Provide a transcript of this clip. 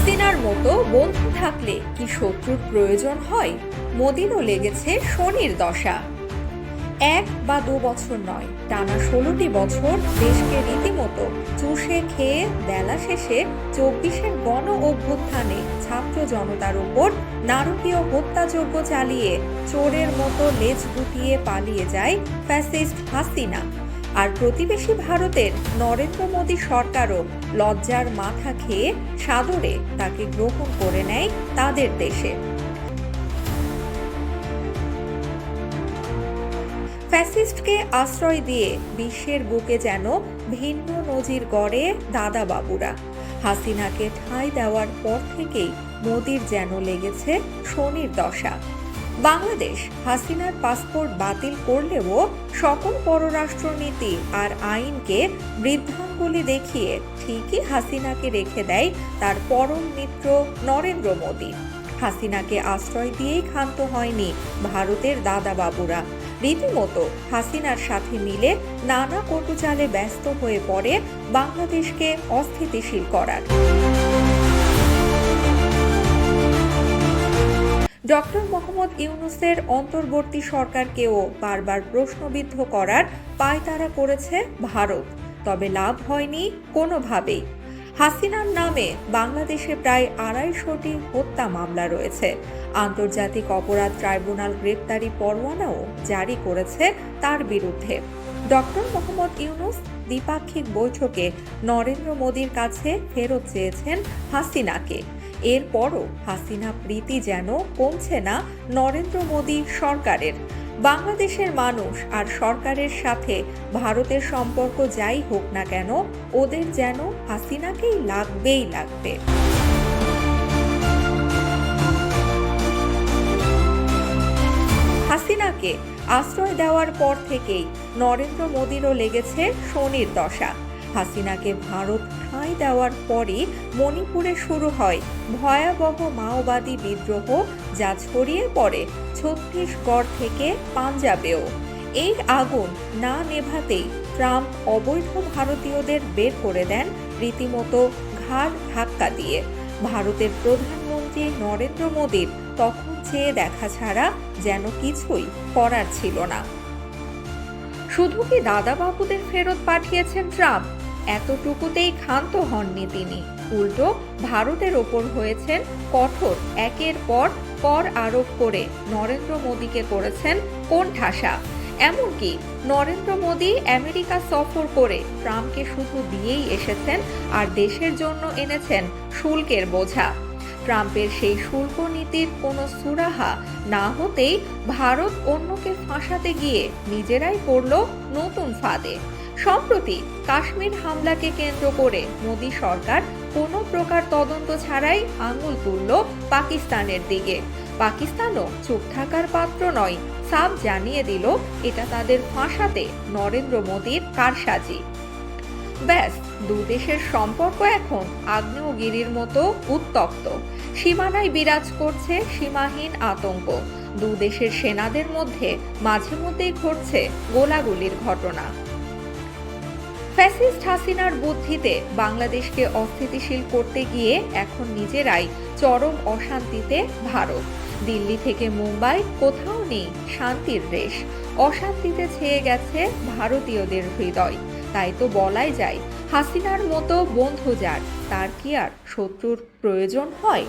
হাসিনার মতো বন্ধু থাকলে কি শত্রুর প্রয়োজন হয়? মোদিরও লেগেছে শনির দশা। এক বা দু বছর নয়, টানা ষোলোটি বছর দেশকে রীতিমতো চুষে খেয়ে বেলা শেষে চব্বিশের গণ অভ্যুত্থানে ছাত্র জনতার উপর নারকীয় হত্যাযজ্ঞ চালিয়ে চোরের মতো লেজ গুটিয়ে পালিয়ে যায় ফ্যাসিস্ট হাসিনা। আর প্রতিবেশী ভারতের নরেন্দ্র মোদী সরকারও লজ্জার মাথা খেয়ে সাদরে তাকে গ্রহণ করে নেয় তাদের দেশে। ফ্যাসিস্টকে আশ্রয় দিয়ে বিশ্বের বুকে যেন ভিন্ন নজির গড়ে দাদা বাবুরা হাসিনাকে ঠাঁই দেওয়ার পর থেকেই মোদির যেন লেগেছে শনির দশা। বাংলাদেশ হাসিনার পাসপোর্ট বাতিল করলেও সকল পররাষ্ট্রনীতি আর আইনকে বৃদ্ধাঙ্গুলি দেখিয়ে ঠিকই হাসিনাকে রেখে দেয় তার পরম মিত্র নরেন্দ্র মোদী। হাসিনাকে আশ্রয় দিয়েই ক্ষান্ত হয়নি ভারতের দাদা বাবুরা রীতিমতো হাসিনার সাথে মিলে নানা কটুচালে ব্যস্ত হয়ে পড়ে বাংলাদেশকে অস্থিতিশীল করার। ডক্টর মোহাম্মদ ইউনুসের অন্তর্বর্তী সরকারকেও বারবার প্রশ্নবিদ্ধ করার পায়তারা করেছে ভারত। তবে লাভ হয়নি কোনোভাবেই। হাসিনার নামে বাংলাদেশে প্রায় আড়াইশোটি হত্যা মামলা রয়েছে। আন্তর্জাতিক অপরাধ ট্রাইব্যুনাল গ্রেপ্তারি পরোয়ানাও জারি করেছে তার বিরুদ্ধে। ডক্টর মোহাম্মদ ইউনুস দ্বিপাক্ষিক বৈঠকে নরেন্দ্র মোদীর কাছে ফেরত চেয়েছেন হাসিনাকে। এরপরও হাসিনা প্রীতি যেন কমছে না নরেন্দ্র মোদী সরকারের। বাংলাদেশের মানুষ আর সরকারের সাথে ভারতের সম্পর্ক যাই হোক না কেন, ওদের যেন হাসিনাকেই লাগবেই লাগবে। হাসিনাকে আশ্রয় দেওয়ার পর থেকেই নরেন্দ্র মোদীরও লেগেছে শনির দশা। হাসিনাকে ভারত ঠাঁই দেওয়ার পরই মণিপুরে শুরু হয় ভয়াবহ মাওবাদী বিদ্রোহ, যা ছড়িয়ে পড়ে ছত্তিশগড় থেকে পাঞ্জাবেও। এই আগুন না নেভাতেই ট্রাম্প অবৈধ ভারতীয়দের বের করে দেন রীতিমতো ঘাড় ধাক্কা দিয়ে। ভারতের প্রধানমন্ত্রী নরেন্দ্র মোদীর তখন চেয়ে দেখা ছাড়া যেন কিছুই করার ছিল না। শুধু কি দাদাবাবুদের ফেরত পাঠিয়েছেন ট্রাম্প? এতটুকুতেই ক্ষান্ত হননি তিনি। উল্টো ভারতের ওপর হয়েছেন কঠোর, একের পর কর আরোপ করে নরেন্দ্র মোদীকে করেছেন কোন ঠাসা এমনকি নরেন্দ্র মোদী আমেরিকা সফর করে ট্রাম্পকে শুধু দিয়েই এসেছেন, আর দেশের জন্য এনেছেন শুল্কের বোঝা। ট্রাম্পের সেই শুল্ক নীতির কোনো সুরাহা না হতেই ভারত অন্যকে ফাঁসাতে গিয়ে নিজেরাই পড়ল নতুন ফাঁদে। সম্প্রতি কাশ্মীর হামলাকে কেন্দ্র করে মোদী সরকার কোনো প্রকার তদন্ত ছাড়াই আঙুল তুলল পাকিস্তানের দিকে। পাকিস্তানও চুপ থাকার পাত্র নয়, সাফ জানিয়ে দিল এটা তাদের ফাঁসাতে নরেন্দ্র মোদীর কারসাজি। ব্যাস দেশের সম্পর্ক এখন আগ্নেয়গিরির মতো উত্তপ্ত। সীমানায় বিরাজ করছে সীমাহীন আতঙ্ক। দেশের সেনাদের মধ্যে মাঝে মধ্যেই ঘটছে গোলাগুলির ঘটনা। ফ্যাসিস্ট হাসিনার বুদ্ধিতে বাংলাদেশকে অস্থিতিশীল করতে গিয়ে এখন নিজেরাই চরম অশান্তিতে ভারত। দিল্লি থেকে মুম্বাই কোথাও নেই শান্তির রেশ। অশান্তিতে ছেয়ে গেছে ভারতীয়দের হৃদয়। তাই তো বলাই যায়, হাসিনার মতো বন্ধু যার, তার কি আর শত্রুর প্রয়োজন হয়?